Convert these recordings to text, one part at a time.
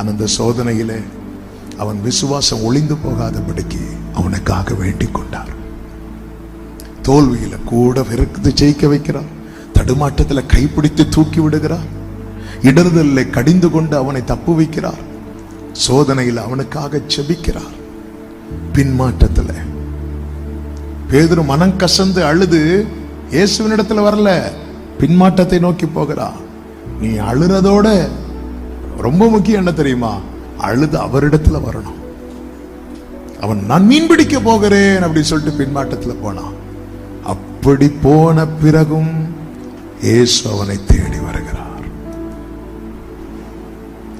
அந்த சோதனையிலே அவன் விசுவாசம் ஒளிந்து போகாதபடிக்கு அவனுக்காக வேண்டிக் கொண்டார் தோல்வியில கூட வெறுக்குது ஜெயிக்க வைக்கிறார் தடுமாற்றத்தில் கைப்பிடித்து தூக்கி விடுகிறார் இடர்தலில் கடிந்து கொண்டு அவனை தப்பு வைக்கிறார் சோதனையில் அவனுக்காக செபிக்கிறார் பின்மாற்றத்தில் பேதுரு மனம் கசந்து அழுது இயேசுவினிடத்துல வரல பின்மாற்றத்தை நோக்கி போகிறா நீ அழுறதோட ரொம்ப முக்கியம் என்ன தெரியுமா? அழுது அவரிடத்துல வரணும். அவன் நான் மீன் பிடிக்க போகிறேன் அப்படின்னு சொல்லிட்டு பின்மாட்டத்துல போனான். அப்படி போன பிறகும் இயேசு அவனை தேடி வருகிறார்.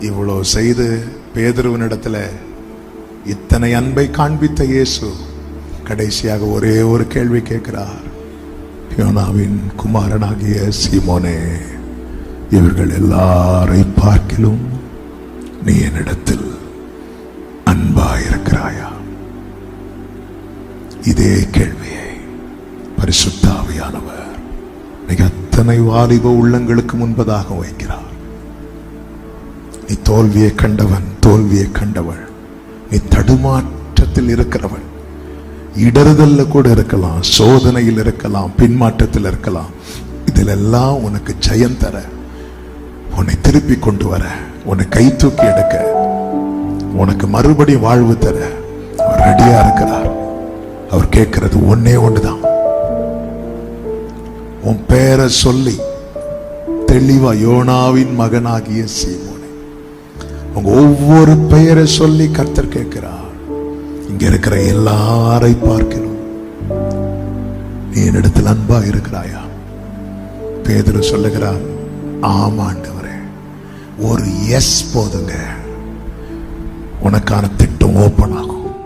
இவ்வளவு செய்து பேதருவனிடத்துல இத்தனை அன்பை காண்பித்த இயேசு கடைசியாக ஒரே ஒரு கேள்வி கேட்கிறார். யோனாவின் குமாரனாகிய சீமோனே இவர்கள் எல்லாரை பார்க்கிலும் நீ என்னிடத்தில் அன்பாயிருக்கிறாயா? இதே கேள்வியை பரிசுத்தாவியானவர் மிக அத்தனை வாலிப உள்ளங்களுக்கு முன்பதாக வைக்கிறார். நீ தோல்வியை கண்டவன் தோல்வியை கண்டவள். நீ தடுமாற்றத்தில் இருக்கிறவன் இடறுதல்ல கூட இருக்கலாம் சோதனையில் இருக்கலாம் பின்மாற்றத்தில் இருக்கலாம். இதில் எல்லாம் உனக்கு ஜெயம் தர உன்னை திருப்பி கொண்டு வர உன்னை கை தூக்கி எடுக்க உனக்கு மறுபடி வாழ்வு தர அவர் ரெடியா இருக்கிறார். அவர் கேட்கிறது ஒன்னே ஒண்ணுதான் உன் பேரை சொல்லி தெளிவா யோனாவின் மகனாகிய சீமோனே உங்க ஒவ்வொரு பெயரை சொல்லி கர்த்தர் கேட்கிறார். இங்க இருக்கிற எல்லாரை பார்க்கிறோம் நீ என்னிடத்தில் அன்பா இருக்கிறாயா? பேதர் சொல்லுகிறார் ஆமாண்டவர் ஒரு எஸ் போதுங்க. உனக்கான திட்டம் ஓப்பன் ஆகும்.